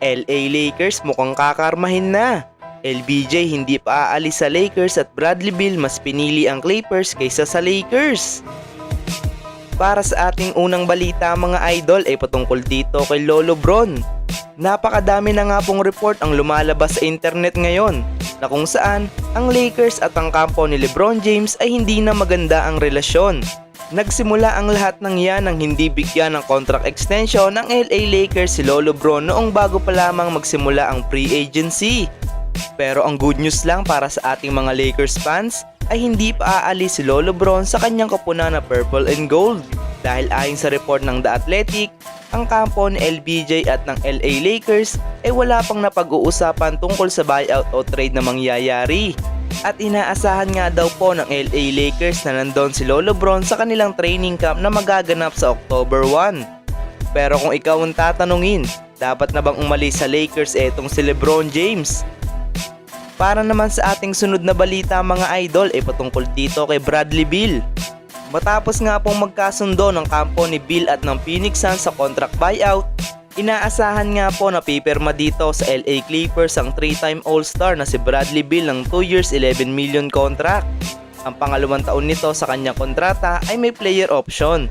LA Lakers mukhang kakarmahin na. LBJ hindi pa aalis sa Lakers at Bradley Beal mas pinili ang Clippers kaysa sa Lakers. Para sa ating unang balita mga idol ay patungkol dito kay Lolo Bron. Napakadami na nga pong report ang lumalabas sa internet ngayon na kung saan ang Lakers at ang kampo ni Lebron James ay hindi na maganda ang relasyon. Nagsimula ang lahat ng yan nang hindi bigyan ng contract extension ng LA Lakers si Lolo Bron noong bago pa lamang magsimula ang free agency. Pero ang good news lang para sa ating mga Lakers fans ay hindi pa aalis si Lolo Bron sa kanyang kapuna na purple and gold. Dahil ayon sa report ng The Athletic, ang kampo ni LBJ at ng LA Lakers ay wala pang napag-uusapan tungkol sa buyout o trade na mangyayari. At inaasahan nga daw po ng LA Lakers na nandun si Lolo Bron sa kanilang training camp na magaganap sa October 1. Pero kung ikaw ang tatanungin, dapat na bang umalis sa Lakers etong si Lebron James? Para naman sa ating sunod na balita mga idol ay patungkol dito kay Bradley Beal. Matapos nga pong magkasundo ng kampo ni Bill at ng Phoenix Suns sa contract buyout, inaasahan nga po na pipirma dito sa LA Clippers ang 3-time All-Star na si Bradley Beal ng 2 years 11 million contract. Ang pangalawang taon nito sa kanyang kontrata ay may player option.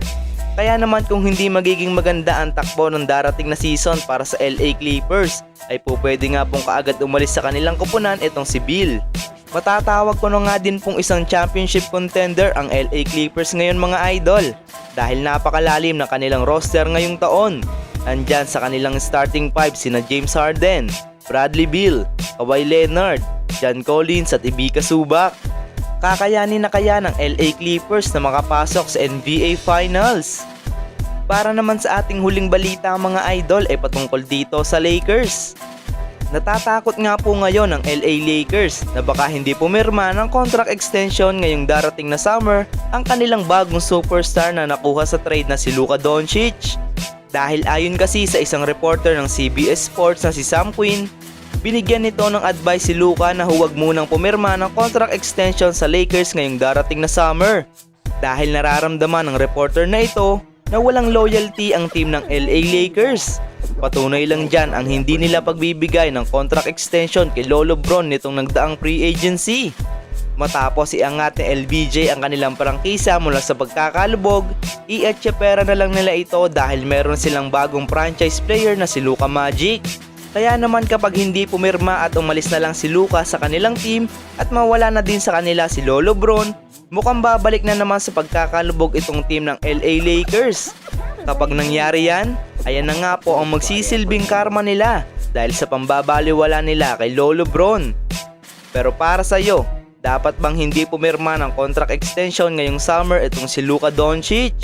Kaya naman kung hindi magiging maganda ang takbo ng darating na season para sa LA Clippers, ay po pwede nga pong kaagad umalis sa kanilang kupunan itong si Bill. Matatawag ko na nga din pong isang championship contender ang LA Clippers ngayon mga idol dahil napakalalim ng kanilang roster ngayong taon. Andyan sa kanilang starting five sina James Harden, Bradley Beal, Kawhi Leonard, John Collins at Ibika Subak. Kakayanin na kaya ng LA Clippers na makapasok sa NBA Finals? Para naman sa ating huling balita mga idol ay patungkol dito sa Lakers. Natatakot nga po ngayon ang LA Lakers na baka hindi pumirma ng contract extension ngayong darating na summer ang kanilang bagong superstar na nakuha sa trade na si Luka Doncic. Dahil ayon kasi sa isang reporter ng CBS Sports na si Sam Quinn, binigyan nito ng advice si Luka na huwag munang pumirma ng contract extension sa Lakers ngayong darating na summer. Dahil nararamdaman ng reporter na ito na walang loyalty ang team ng LA Lakers. Patunay lang dyan ang hindi nila pagbibigay ng contract extension kay Lolo Bron nitong nagdaang free agency. Matapos iangat ni LBJ ang kanilang prangkisa mula sa pagkakalubog, pera na lang nila ito dahil meron silang bagong franchise player na si Luka Magic. Kaya naman kapag hindi pumirma at umalis na lang si Luka sa kanilang team at mawala na din sa kanila si Lolo Bron, mukhang babalik na naman sa pagkakalubog itong team ng LA Lakers. Kapag nangyari yan, ayan na nga po ang magsisilbing karma nila dahil sa pambabaliwala nila kay Lolo Bron. Pero para sa iyo, dapat bang hindi pumirma ng contract extension ngayong summer itong si Luka Doncic?